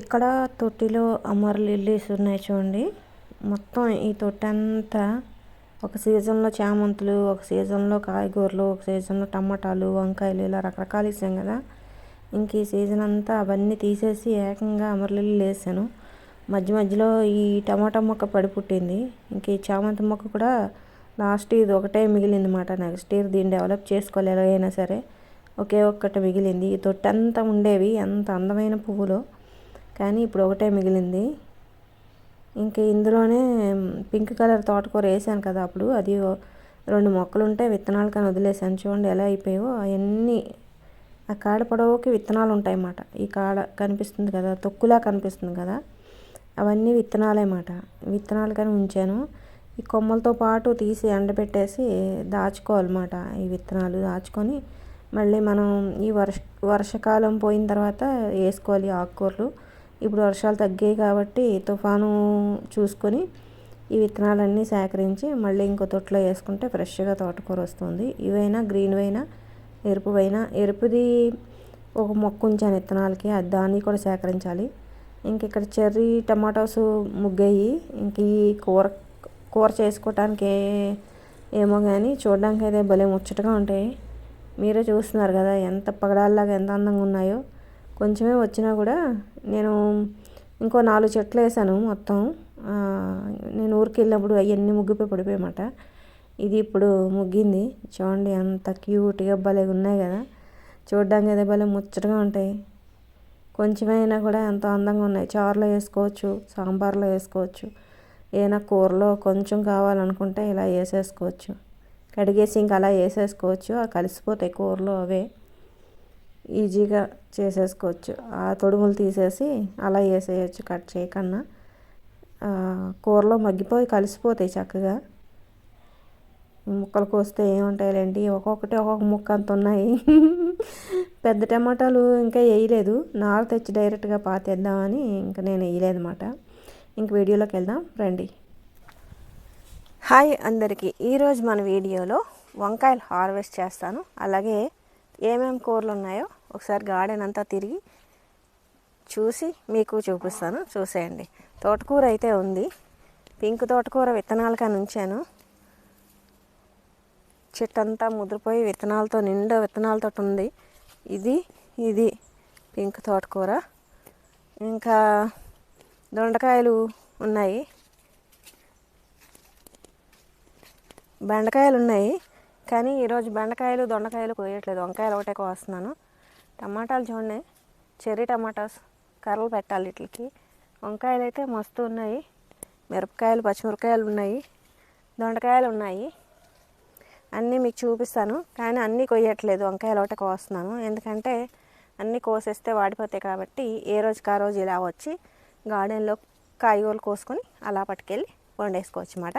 ఇక్కడ తొట్టిలో అమర్ లిల్లీస్ ఉన్నాయి చూడండి. మొత్తం ఈ తొట్టి అంతా ఒక సీజన్లో చామంతులు ఒక సీజన్లో కాయగూరలు ఒక సీజన్లో టమాటాలు వంకాయలు ఇలా రకరకాలు ఇస్తాం కదా. ఇంక ఈ సీజన్ అంతా అవన్నీ తీసేసి ఏకంగా అమరలిల్లు వేసాను. మధ్య మధ్యలో ఈ టమాటా మొక్క పడి పుట్టింది ఇంక ఈ చామంతి మొక్క కూడా లాస్ట్ ఇది ఒకటే మిగిలింది అనమాట నెక్స్ట్ ఇయర్ దీన్ని డెవలప్ చేసుకోవాలి ఎలాగైనా సరే. ఒకే ఒక్కటి మిగిలింది. ఈ తొట్టి అంతా ఉండేవి ఎంత అందమైన పువ్వులు. కానీ ఇప్పుడు ఒకటే మిగిలింది. ఇంకా ఇందులోనే పింక్ కలర్ తోటకూర వేసాను కదా అప్పుడు. అది రెండు మొక్కలు ఉంటే విత్తనాలు కానీ వదిలేసాను. చూడండి ఎలా అయిపోయావో అవన్నీ ఆ కాడ పొడవుకి విత్తనాలు ఉంటాయి అన్నమాట ఈ కాడ కనిపిస్తుంది కదా తొక్కులా కనిపిస్తుంది కదా. అవన్నీ విత్తనాలేమాట. విత్తనాలు కానీ ఉంచాను. ఈ కొమ్మలతో పాటు తీసి ఎండబెట్టేసి దాచుకోవాలన్నమాట ఈ విత్తనాలు. దాచుకొని మళ్ళీ మనం ఈ వర్ష వర్షాకాలం పోయిన తర్వాత వేసుకోవాలి ఆకుకూరలు. ఇప్పుడు వర్షాలు తగ్గాయి కాబట్టి తుఫాను చూసుకొని ఈ విత్తనాలన్నీ సేకరించి మళ్ళీ ఇంకో తొట్లో వేసుకుంటే ఫ్రెష్గా తోటకూర వస్తుంది. ఇవైనా గ్రీన్ అయినా ఎరుపువైనా ఎరుపుది ఒక మొక్క ఉంచాను విత్తనాలకి అది దాన్ని కూడా సేకరించాలి. ఇంక ఇక్కడ చెర్రీ టమాటోస్ ముగ్గాయి ఇంక ఈ కూర కూర చేసుకోవటానికి ఏమో కానీ చూడడానికి అయితే భలే ముచ్చటగా ఉంటాయి. మీరే చూస్తున్నారు కదా ఎంత పగడాల్లాగా ఎంత అందంగా ఉన్నాయో. కొంచెమే వచ్చినా కూడా నేను ఇంకో నాలుగు చెట్లు వేసాను మొత్తం. నేను ఊరికి వెళ్ళినప్పుడు అవన్నీ ముగ్గిపోయి పడిపోయామాట ఇది ఇప్పుడు ముగ్గింది. చూడండి అంత క్యూట్గా భలే ఉన్నాయి కదా. చూడడానికి అయితే భలే ముచ్చటగా ఉంటాయి. కొంచెమైనా కూడా ఎంతో అందంగా ఉన్నాయి. చారులో వేసుకోవచ్చు సాంబార్లో వేసుకోవచ్చు. ఏదైనా కూరలో కొంచెం కావాలనుకుంటే ఇలా వేసేసుకోవచ్చు. కడిగేసి ఇంకా అలా వేసేసుకోవచ్చు. కలిసిపోతాయి కూరలో అవే. ఈజీగా చేసేసుకోవచ్చు. ఆ తొడుములు తీసేసి అలా వేసేయచ్చు కట్ చేయకన్నా. కూరలో మగ్గిపోయి కలిసిపోతాయి చక్కగా. ముక్కలు కోస్తే ఏముంటాయిలేండి? ఒక్కొక్కటి ఒక్కొక్క ముక్క అంత ఉన్నాయి. పెద్ద టమాటాలు ఇంకా వేయలేదు. నార తెచ్చి డైరెక్ట్గా పాతేద్దామని ఇంకా నేను వేయలేదు అనమాట ఇంక వీడియోలోకి వెళ్దాం. రండి. హాయ్ అందరికీ. ఈరోజు మన వీడియోలో వంకాయలు హార్వెస్ట్ చేస్తాను. అలాగే ఏమేమి కూరలు ఉన్నాయో ఒకసారి గార్డెన్ అంతా తిరిగి చూసి మీకు చూపిస్తాను. చూసేయండి. తోటకూర అయితే ఉంది. పింక్ తోటకూర విత్తనాలు కానీ ఉంచాను చెట్టు అంతా ముదిరిపోయి విత్తనాలతో నిండా విత్తనాలతో ఉంది. ఇది ఇది పింక్ తోటకూర. ఇంకా దొండకాయలు ఉన్నాయి. బెండకాయలు ఉన్నాయి. కానీ ఈరోజు బెండకాయలు దొండకాయలు కోయట్లేదు. వంకాయలు ఒకటే కోస్తున్నాను. టమాటాలు చూడండి. చెర్రీ టమాటాస్ కర్రలు పెట్టాలి వీటికి. వంకాయలు అయితే మస్తు ఉన్నాయి. మిరపకాయలు పచ్చిమిరపకాయలు ఉన్నాయి. దొండకాయలు ఉన్నాయి. అన్నీ మీకు చూపిస్తాను. కానీ అన్నీ కొయ్యట్లేదు. వంకాయలు ఒకటే కోస్తున్నాను. ఎందుకంటే అన్నీ కోసేస్తే వాడిపోతాయి కాబట్టి ఏ రోజుకి ఆ రోజు ఇలా వచ్చి గార్డెన్లో కాయగూరలు కోసుకొని అలా పట్టుకెళ్ళి వండేసుకోవచ్చు అన్నమాట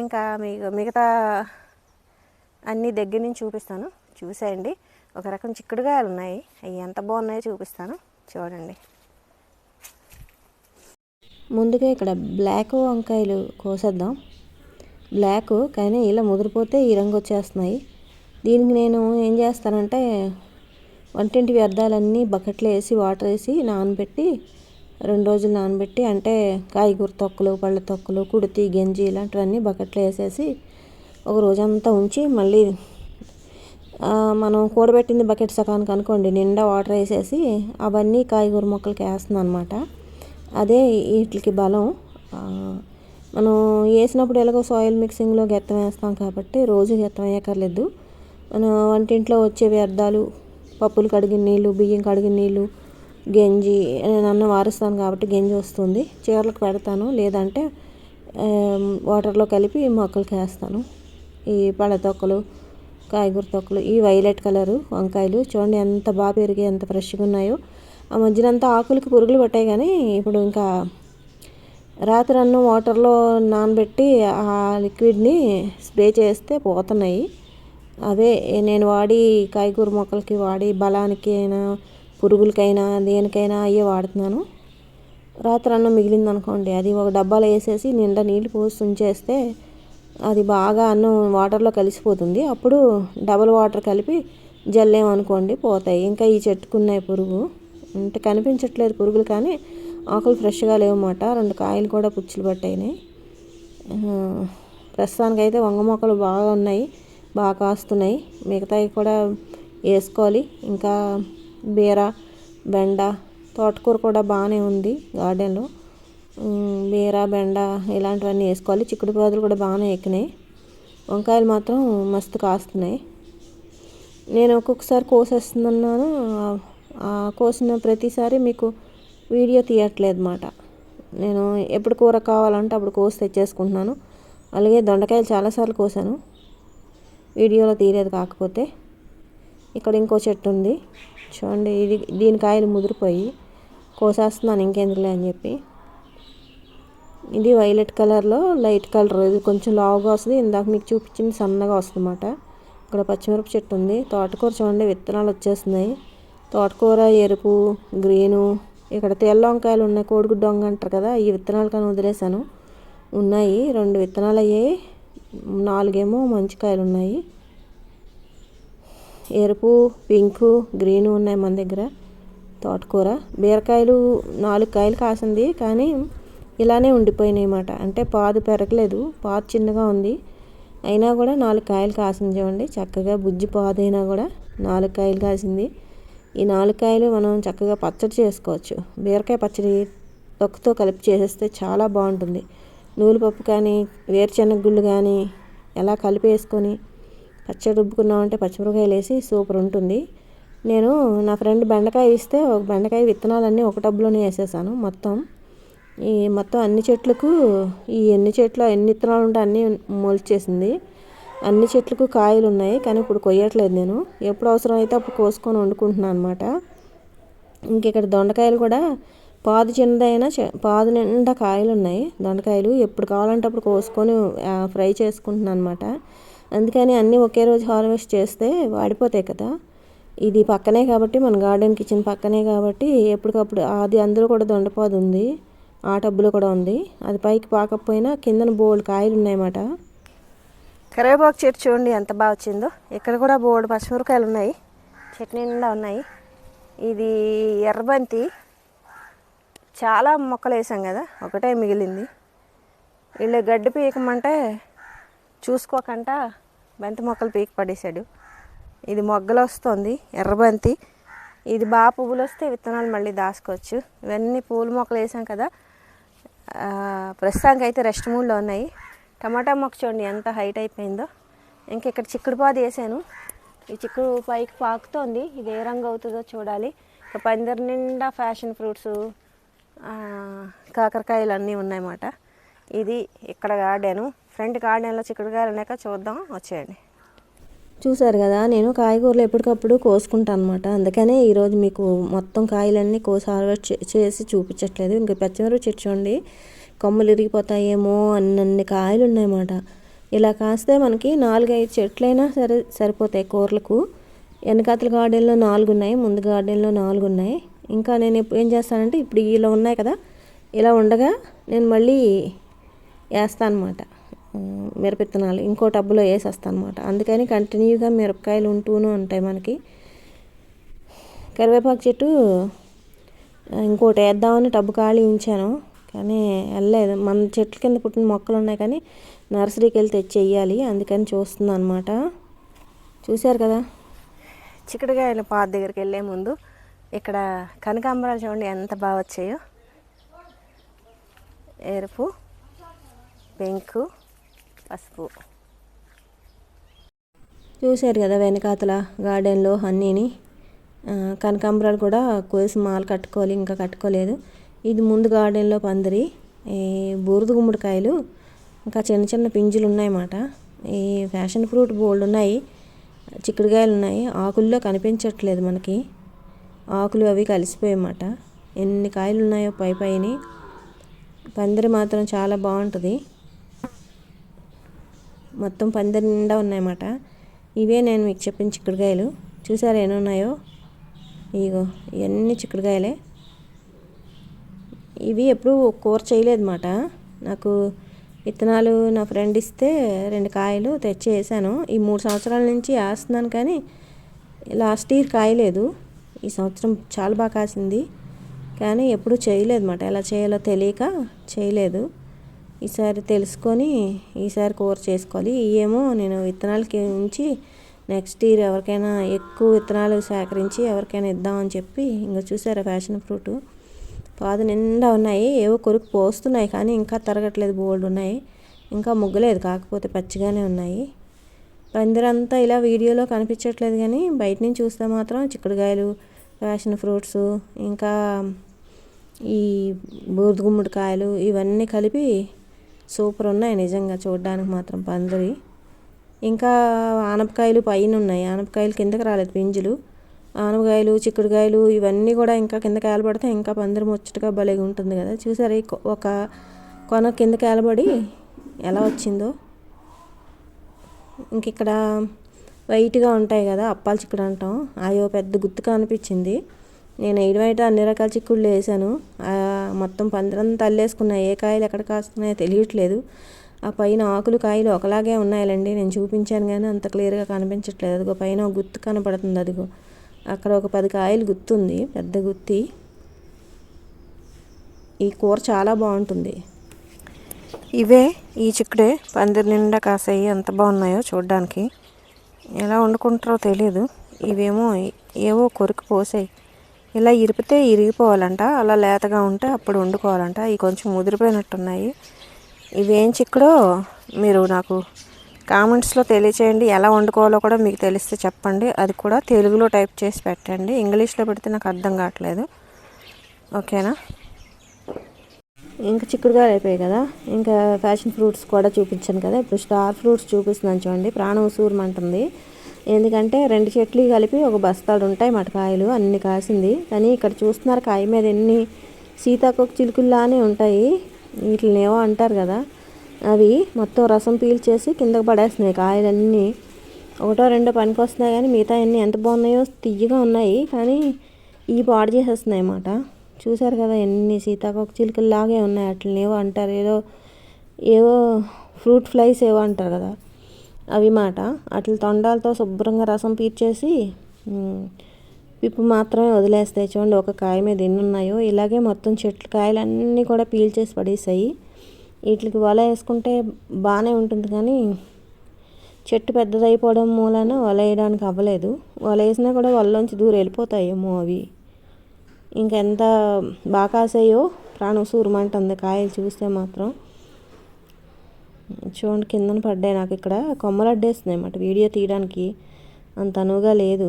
ఇంకా మీకు మిగతా అన్నీ దగ్గర నుంచి చూపిస్తాను. చూసేయండి. ఒక రకం చిక్కుడుగాయలు ఉన్నాయి. అవి ఎంత బాగున్నాయో చూపిస్తాను. చూడండి. ముందుగా ఇక్కడ బ్లాక్ వంకాయలు కోసేద్దాం. బ్లాక్ కానీ ఇలా ముదిరిపోతే ఈ రంగు వచ్చేస్తున్నాయి. దీనికి నేను ఏం చేస్తానంటే వంటింటి వ్యర్థాలన్నీ బకెట్లో వేసి వాటర్ వేసి నానబెట్టి రెండు రోజులు నానబెట్టి అంటే కాయగూర తొక్కలు పళ్ళ తొక్కలు కుడితి గంజి ఇలాంటివన్నీ బకెట్లో వేసేసి ఒక రోజంతా ఉంచి మళ్ళీ మనం కూడబెట్టింది బకెట్ సకానికి అనుకోండి నిండా వాటర్ వేసేసి అవన్నీ కాయగూర మొక్కలకి వేస్తుంది అనమాట అదే వీటికి బలం. మనం వేసినప్పుడు ఎలాగో సాయిల్ మిక్సింగ్లో గెత్తం వేస్తాం కాబట్టి రోజు గెత్తం వేయక్కర్లేదు. మన వంటింట్లో వచ్చే వ్యర్థాలు పప్పులు కడిగిన నీళ్ళు బియ్యం కడిగిన నీళ్ళు గంజి నేను అన్నం వారుస్తాను కాబట్టి గంజి వస్తుంది. చీరలకు పెడతాను లేదంటే వాటర్లో కలిపి మొక్కలకి వేస్తాను. ఈ పళ్ళ తొక్కలు కాయగూర తొక్కలు ఈ వైలెట్ కలరు వంకాయలు. చూడండి ఎంత బాగా పెరిగి ఎంత ఫ్రెష్గా ఉన్నాయో. ఆ మధ్యనంతా ఆకులకి పురుగులు పట్టాయి కానీ ఇప్పుడు ఇంకా రాత్రి అన్నం వాటర్లో నానబెట్టి ఆ లిక్విడ్ని స్ప్రే చేస్తే పోతున్నాయి. అదే నేను వాడి కాయగూర మొక్కలకి వాడి బలానికి అయినా పురుగులకైనా దేనికైనా అయ్యే వాడుతున్నాను. రాత్రి అన్నం మిగిలింది అనుకోండి అది ఒక డబ్బాలో వేసేసి నిండా నీళ్ళు పోసి ఉంచేస్తే అది బాగా అన్నం వాటర్లో కలిసిపోతుంది. అప్పుడు డబల్ వాటర్ కలిపి జల్లేమనుకోండి పోతాయి. ఇంకా ఈ చెట్టుకున్నాయి పురుగు. అంటే కనిపించట్లేదు పురుగులు కానీ ఆకులు ఫ్రెష్గా లేవన్నమాట. రెండు కాయలు కూడా పుచ్చులు పట్టాయినాయి ప్రస్తుతానికైతే వంగ మొక్కలు బాగా ఉన్నాయి బాగా కాస్తున్నాయి. మిగతాయి కూడా వేసుకోవాలి. ఇంకా బీర బెండ తోటకూర కూడా బాగానే ఉంది గార్డెన్లో. బీర బెండ ఇలాంటివన్నీ వేసుకోవాలి. చిక్కుడు పాదులు కూడా బాగానే ఎక్కినాయి. వంకాయలు మాత్రం మస్తు కాస్తున్నాయి. నేను ఒక్కొక్కసారి కోసేస్తున్నాను కోసిన ప్రతిసారి మీకు వీడియో తీయట్లేదు అన్నమాట నేను ఎప్పుడు కూర కావాలంటే అప్పుడు కోసి తెచ్చేసుకుంటున్నాను. అలాగే దొండకాయలు చాలాసార్లు కోసాను. వీడియోలో తీయలేదు కాకపోతే. ఇక్కడ ఇంకో చెట్టు ఉంది. చూడండి ఇది దీని కాయలు ముదిరిపోయి కోసేస్తున్నాను. ఇంకెందుకులే అని చెప్పి. ఇది వైలెట్ కలర్లో లైట్ కలర్. ఇది కొంచెం లావుగా వస్తుంది. ఇందాక మీకు చూపించింది సన్నగా వస్తుంది అన్నమాట ఇక్కడ పచ్చిమిరప చెట్టు ఉంది. తోటకూర చూడండి విత్తనాలు వచ్చేస్తున్నాయి. తోటకూర ఎరుపు గ్రీను ఇక్కడ తెల్ల వంకాయలు ఉన్నాయి. కోడిగుడ్డ వంగ అంటారు కదా ఈ విత్తనాలు కానీ వదిలేసాను ఉన్నాయి. రెండు విత్తనాలు అయ్యాయి. నాలుగేమో మంచి కాయలు ఉన్నాయి. ఎరుపు పింకు గ్రీను ఉన్నాయి మన దగ్గర తోటకూర. బీరకాయలు నాలుగు కాయలు కాసింది కానీ ఇలానే ఉండిపోయినాయి అన్నమాట. అంటే పాదు పెరగలేదు పాదు చిన్నగా ఉంది. అయినా కూడా నాలుగు కాయలు కాసింది చూడండి. చక్కగా బుజ్జి పాదు అయినా కూడా నాలుగు కాయలు కాసింది. ఈ నాలుగు కాయలు మనం చక్కగా పచ్చడి చేసుకోవచ్చు. బీరకాయ పచ్చడి తొక్కతో కలిపి చేసేస్తే చాలా బాగుంటుంది. నూలుపప్పు కానీ వేరుశెనగ గుళ్ళు కానీ ఎలా కలిపి వేసుకొని పచ్చడి రుబ్బుకున్నామంటే పచ్చిమిరకాయలు వేసి సూపర్ ఉంటుంది. నేను నా ఫ్రెండ్ బెండకాయ ఇస్తే ఒక బెండకాయ విత్తనాలన్నీ ఒక టబ్లోనే వేసేసాను మొత్తం. ఈ మొత్తం అన్ని చెట్లకు ఈ ఎన్ని చెట్లు ఎన్ని విత్తనాలు ఉంటే అన్నీ మొలిచేసింది అన్ని చెట్లకు కాయలు ఉన్నాయి కానీ ఇప్పుడు కొయ్యట్లేదు నేను. ఎప్పుడు అవసరం అయితే అప్పుడు కోసుకొని వండుకుంటున్నాను అనమాట ఇంక ఇక్కడ దొండకాయలు కూడా పాదు చిన్నదైనా పాదు నిండా కాయలు ఉన్నాయి. దొండకాయలు ఎప్పుడు కావాలంటే అప్పుడు కోసుకొని ఫ్రై చేసుకుంటున్నాను అనమాట అందుకని అన్నీ ఒకే రోజు హార్వెస్ట్ చేస్తే వాడిపోతాయి కదా. ఇది పక్కనే కాబట్టి మన గార్డెన్ కిచెన్ పక్కనే కాబట్టి ఎప్పటికప్పుడు అది అందులో కూడా దొండపాదు ఉంది. ఆ టబ్బులో కూడా ఉంది. అది పైకి పాకపోయినా కిందన బోల్డ్ కాయలు ఉన్నాయన్నమాట కరివేపాకు చెట్టు చూడండి ఎంత బాగా వచ్చిందో. ఇక్కడ కూడా బోల్డ్ పచ్చిమిరకాయలు ఉన్నాయి. చట్నీ నిండా ఉన్నాయి. ఇది ఎర్రబంతి. చాలా మొక్కలు వేసాం కదా ఒకటే మిగిలింది. వీళ్ళు గడ్డి పీకమంటే చూసుకోకుండా బంతి మొక్కలు పీకి పడేశాడు. ఇది మొగ్గలు వస్తుంది ఎర్రబంతి. ఇది బాగా పువ్వులు వస్తే విత్తనాలు మళ్ళీ దాసుకోవచ్చు ఇవన్నీ పూల మొక్కలు వేసాం కదా ప్రస్తుతానికి అయితే రెస్ట్ మూడ్లో ఉన్నాయి. టమాటా మొక్క చూడండి ఎంత హైట్ అయిపోయిందో. ఇంక ఇక్కడ చిక్కుడు పాదు వేసాను. ఈ చిక్కుడు పైకి పాకుతోంది. ఇది ఏ రంగు అవుతుందో చూడాలి. ఇక పందిరి నిండా ఫ్యాషన్ ఫ్రూట్స్ కాకరకాయలు అన్నీ ఉన్నాయన్నమాట. ఇది ఇక్కడ గార్డెను ఫ్రంట్ గార్డెన్లో చిక్కుడుకాయలు ఉన్నాక చూద్దాం. వచ్చేయండి. చూసారు కదా నేను కాయగూరలు ఎప్పటికప్పుడు కోసుకుంటాను అనమాట అందుకనే ఈరోజు మీకు మొత్తం కాయలన్నీ కోసి హార్వెస్ట్ చేసి చూపించట్లేదు. ఇంకా పచ్చిమిరప చెట్టు చూడండి. కొమ్మలు ఇరిగిపోతాయేమో అన్నన్ని కాయలు ఉన్నాయన్నమాట ఇలా కాస్తే మనకి నాలుగైదు చెట్లైనా సరే సరిపోతాయి కూరలకు. వెనకాతల గార్డెన్లో నాలుగు ఉన్నాయి ముందు గార్డెన్లో నాలుగు ఉన్నాయి ఇంకా నేను ఏం చేస్తానంటే ఇప్పుడు ఇలా ఉన్నాయి కదా ఇలా ఉండగా నేను మళ్ళీ వేస్తాను అనమాట మిరపిత్తనాలు ఇంకో టబ్బులో వేసేస్తాను అనమాట అందుకని కంటిన్యూగా మిరపకాయలు ఉంటూనే ఉంటాయి మనకి. కరివేపాకు చెట్టు ఇంకోటి వేద్దామని టబ్బు ఖాళీ ఉంచాను. కానీ వెళ్ళలేదు. మన చెట్ల కింద పుట్టిన మొక్కలు ఉన్నాయి కానీ నర్సరీకి వెళ్ళి తెచ్చి వెయ్యాలి అందుకని చూస్తున్నాను అనమాట చూశారు కదా? చిక్కడికాయల పాత దగ్గరికి వెళ్ళే ముందు ఇక్కడ కనకాంబరాలు చూడండి ఎంత బాగా వచ్చాయో. ఎరుపు పెంకు పసుపు. చూశారు కదా వెనకాతల గార్డెన్లో అన్నీని కనకాంబరాలు కూడా కోసి మాలు కట్టుకోవాలి ఇంకా కట్టుకోలేదు. ఇది ముందు గార్డెన్లో పందిరి ఈ బూరద గుమ్మడికాయలు ఇంకా చిన్న చిన్న పింజులు ఉన్నాయన్నమాట. ఈ ఫ్యాషన్ ఫ్రూట్ బోల్డ్ ఉన్నాయి చిక్కుడుకాయలు ఉన్నాయి. ఆకుల్లో కనిపించట్లేదు మనకి. ఆకులు అవి కలిసిపోయాయన్నమాట ఎన్ని కాయలు ఉన్నాయో పై పైని. పందిరి మాత్రం చాలా బాగుంటుంది. మొత్తం పందిరి నిండా ఉన్నాయన్నమాట. ఇవే నేను మీకు చెప్పిన చిక్కుడుకాయలు. చూసారా ఎన్ని ఉన్నాయో? ఇగో ఇవన్నీ చిక్కుడుకాయలే. ఇవి ఎప్పుడు కూర చేయలేదన్నమాట. నాకు విత్తనాలు నా ఫ్రెండ్ ఇస్తే రెండు కాయలు తెచ్చి వేసాను. ఈ మూడు సంవత్సరాల నుంచి వేస్తున్నాను కానీ లాస్ట్ ఇయర్ కాయలేదు. ఈ సంవత్సరం చాలా బాగా కాసింది. కానీ ఎప్పుడు చేయలేదు మాట ఎలా చేయాలో తెలియక చేయలేదు. ఈసారి తెలుసుకొని ఈసారి కూర చేసుకోవాలి. ఇవేమో నేను విత్తనాలకి ఉంచి నెక్స్ట్ ఇయర్ ఎవరికైనా ఎక్కువ విత్తనాలు సేకరించి ఎవరికైనా ఇద్దామని చెప్పి ఇంకా చూసారా ఫ్యాషన్ ఫ్రూట్? పాదు నిండా ఉన్నాయి. ఏవో కొరుకు పోస్తున్నాయి కానీ ఇంకా తరగట్లేదు బోల్డ్ ఉన్నాయి. ఇంకా ముగ్గలేదు. కాకపోతే పచ్చిగానే ఉన్నాయి. పందిరంతా ఇలా వీడియోలో కనిపించట్లేదు కానీ బయట నుంచి చూస్తే మాత్రం చిక్కుడుకాయలు ఫ్యాషన్ ఫ్రూట్స్ ఇంకా ఈ బూర్దుగుమ్మడికాయలు ఇవన్నీ కలిపి సూపర్ ఉన్నాయి నిజంగా చూడడానికి మాత్రం పందిరి. ఇంకా ఆనపకాయలు పైన ఉన్నాయి ఆనపకాయలు కిందకి రాలేదు పింజులు. ఆనపకాయలు చిక్కుడుకాయలు ఇవన్నీ కూడా ఇంకా కింద కాయలు ఇంకా పందిరి ముచ్చటగా భలేగా ఉంటుంది కదా. చూసారు ఒక కొన కింద కాలబడి ఎలా వచ్చిందో? ఇంక ఇక్కడ వైట్గా ఉంటాయి కదా అప్పాల చిక్కుడు అంటాం. అయ్యో పెద్ద గుత్తుగా అనిపించింది. నేను వైట్ అన్ని రకాల చిక్కుళ్ళు వేసాను. మొత్తం పందిరంతా అల్లేసుకున్నాయి. ఏ కాయలు ఎక్కడ కాస్తున్నాయో తెలియట్లేదు. ఆ పైన ఆకులు కాయలు ఒకలాగే ఉన్నాయండి నేను చూపించాను కానీ అంత క్లియర్గా కనిపించట్లేదు. అదిగో పైన ఒక గుత్తు కనపడుతుంది. అదిగో అక్కడ ఒక పది కాయలు గుత్తుంది. పెద్ద గుత్తి. ఈ కూర చాలా బాగుంటుంది. ఇవే ఈ చిక్కుడే పందిరి నిండా కాసాయి. ఎంత బాగున్నాయో చూడడానికి. ఎలా వండుకుంటారో తెలియదు ఇవేమో ఏవో కొరికి పోసాయి. ఇలా ఇరిపితే ఇరిగిపోవాలంట. అలా లేతగా ఉంటే అప్పుడు వండుకోవాలంట. ఇవి కొంచెం ముదిరిపోయినట్టున్నాయి. ఇవేం చిక్కుడో మీరు నాకు కామెంట్స్లో తెలియచేయండి. ఎలా వండుకోవాలో కూడా మీకు తెలిస్తే చెప్పండి. అది కూడా తెలుగులో టైప్ చేసి పెట్టండి. ఇంగ్లీష్లో పెడితే నాకు అర్థం కావట్లేదు. ఓకేనా? ఇంకా చిక్కుడుగా అయిపోయాయి కదా. ఇంకా ఫ్యాషన్ ఫ్రూట్స్ కూడా చూపించాను కదా. ఇప్పుడు స్టార్ ఫ్రూట్స్ చూపిస్తున్నాను చూడండి. ప్రాణం సూర్మంటుంది ఎందుకంటే రెండు చెట్లు కలిపి ఒక బస్తాడు ఉంటాయి మటకాయలు అన్ని కాసింది. కానీ ఇక్కడ చూస్తున్నారు కాయ మీద ఎన్ని సీతాకొక చిలుకుల్లానే ఉంటాయి. వీటిని ఏవో అంటారు కదా. అవి మొత్తం రసం పీల్చేసి కిందకు పడేస్తున్నాయి కాయలన్నీ. ఒకటో రెండో పనికి వస్తున్నాయి కానీ మిగతా అన్నీ ఎంత బాగున్నాయో తియ్యగా ఉన్నాయి. కానీ ఇవి పాడు చేసేస్తున్నాయి అన్నమాట. చూసారు కదా ఎన్ని సీతాకోక చిలుకల్లాగే ఉన్నాయి. అట్లనేవో అంటారు. ఏదో ఏవో ఫ్రూట్ ఫ్లైస్ ఏవో అంటారు కదా. అవి మాట. అట్ల తొండాలతో శుభ్రంగా రసం పీర్చేసి పిప్పు మాత్రమే వదిలేస్తాయి చూడండి ఒక కాయ మీద ఎన్ని ఉన్నాయో. ఇలాగే మొత్తం చెట్లు కాయలన్నీ కూడా పీల్చేసి పడేసాయి. వీటికి వల వేసుకుంటే బాగానే ఉంటుంది కానీ చెట్టు పెద్దదైపోవడం మూలాన వల వేయడానికి అవ్వలేదు. వల వేసినా కూడా వలలోంచి దూరం వెళ్ళిపోతాయేమో అవి. ఇంకెంత బాగా కాసాయో ప్రాణం సూరమంటుంది కాయలు చూస్తే మాత్రం. చూడండి కిందన పడ్డాయి నాకు ఇక్కడ. కొమ్మలు అడ్డేస్తున్నాయి అన్నమాట. వీడియో తీయడానికి అంత అనువుగా లేదు.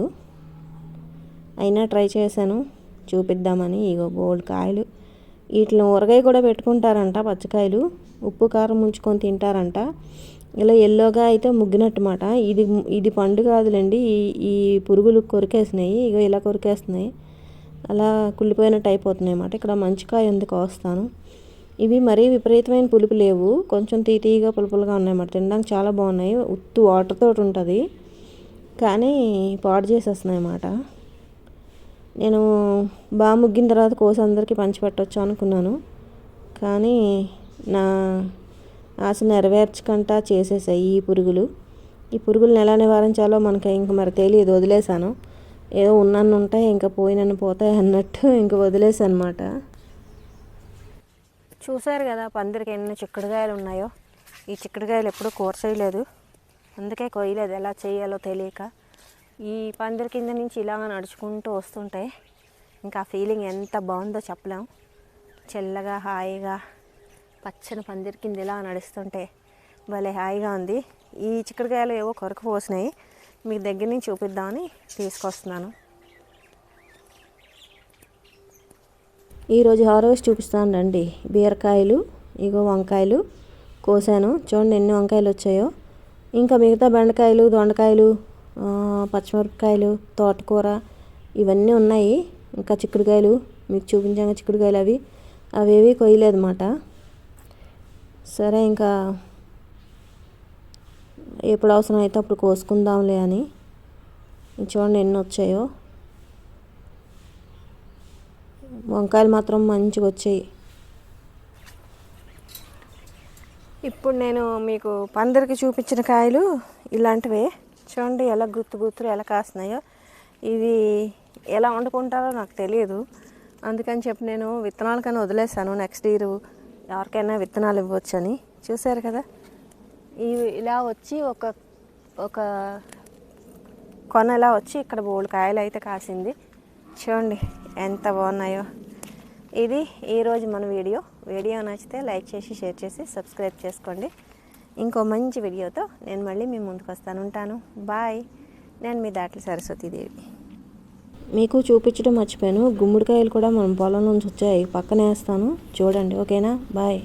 అయినా ట్రై చేశాను. చూపిద్దామని. ఇగో గోల్డ్ కాయలు. వీటిని ఊరగాయ కూడా పెట్టుకుంటారంట పచ్చకాయలు. ఉప్పు కారం ముంచుకొని తింటారంట. ఇలా ఎల్లోగా అయితే ముగ్గినట్టుమాట. ఇది ఇది పండు కాదులేండి. ఈ ఈ పురుగులు కొరికేసినాయి. ఇగో ఇలా కొరికేస్తున్నాయి. అలా కుళ్ళిపోయినట్టు అయిపోతున్నాయి అన్నమాట. ఇక్కడ మంచికాయ ఉంది కోస్తాను ఇవి మరీ విపరీతమైన పులుపు లేవు. కొంచెం తీతీగా పులుపులుగా ఉన్నాయన్నమాట తినడానికి చాలా బాగున్నాయి. ఉత్తు వాటర్తో ఉంటుంది. కానీ పాడు చేసేస్తున్నాయి అన్నమాట. నేను బాగా ముగ్గిన తర్వాత కోసి అందరికీ పంచిపెట్టవచ్చు అనుకున్నాను. కానీ నా ఆశ నెరవేర్చకుండా చేసేసాయి ఈ పురుగులు. ఈ పురుగులను ఎలా నివారించాలో మనకి ఇంక మరి తెలియదు. వదిలేశాను. ఏదో ఉన్నన్ను ఉంటాయి ఇంకా పోయినన్ను పోతాయి అన్నట్టు ఇంక వదిలేసాను అనమాట చూసారు కదా పందిరికి ఎన్ని చిక్కుడుకాయలు ఉన్నాయో. ఈ చిక్కుడుకాయలు ఎప్పుడూ కూర చేయలేదు అందుకే కొయ్యలేదు ఎలా చేయాలో తెలియక. ఈ పందిరి కింద నుంచి ఇలాగ నడుచుకుంటూ వస్తుంటే ఇంకా ఫీలింగ్ ఎంత బాగుందో చెప్పలేం. చల్లగా హాయిగా పచ్చని పందిరి కింద ఇలా నడుస్తుంటే భలే హాయిగా ఉంది. ఈ చిక్కుడుకాయలు ఏవో కొరకు పోసినాయి. మీకు దగ్గర నుంచి చూపిద్దామని తీసుకొస్తున్నాను. ఈరోజు హార్వెస్ట్ చూపిస్తాను రండి. బీరకాయలు ఇగో వంకాయలు కోసాను. చూడండి ఎన్ని వంకాయలు వచ్చాయో. ఇంకా మిగతా బెండకాయలు దొండకాయలు పచ్చిమిరపకాయలు తోటకూర ఇవన్నీ ఉన్నాయి. ఇంకా చిక్కుడుకాయలు మీకు చూపించాక చిక్కుడుకాయలు అవి. అవేవి కొయ్యలేదన్నమాట. సరే ఇంకా ఎప్పుడు అవసరం అయితే అప్పుడు కోసుకుందాంలే అని. చూడండి ఎన్ని వచ్చాయో. వంకాయలు మాత్రం మంచిగా వచ్చాయి. ఇప్పుడు నేను మీకు పందిరికి చూపించిన కాయలు ఇలాంటివే. చూడండి ఎలా గుర్తు గుత్తులు ఎలా కాస్తున్నాయో. ఇవి ఎలా వండుకుంటారో నాకు తెలియదు. అందుకని చెప్పి నేను విత్తనాలకైనా వదిలేసాను నెక్స్ట్ ఇయర్ ఎవరికైనా విత్తనాలు ఇవ్వచ్చని. చూసారు కదా? ఇవి ఇలా వచ్చి ఒక ఒక కొన ఇలా వచ్చి ఇక్కడ బోల్డ్ కాయలు అయితే కాసింది. చూడండి ఎంత బాగున్నాయో. ఇది ఈరోజు మన వీడియో. వీడియో నచ్చితే లైక్ చేసి షేర్ చేసి సబ్స్క్రైబ్ చేసుకోండి. ఇంకో మంచి వీడియోతో నేను మళ్ళీ మీ ముందుకు వస్తాను ఉంటాను. బాయ్. నేను మీ దాట్ల సరస్వతీదేవి మీకు చూపించడం మర్చిపోయాను. గుమ్మడికాయలు కూడా మన పొలం నుంచి వచ్చాయి. పక్కనే వేస్తాను. చూడండి ఓకేనా? బాయ్.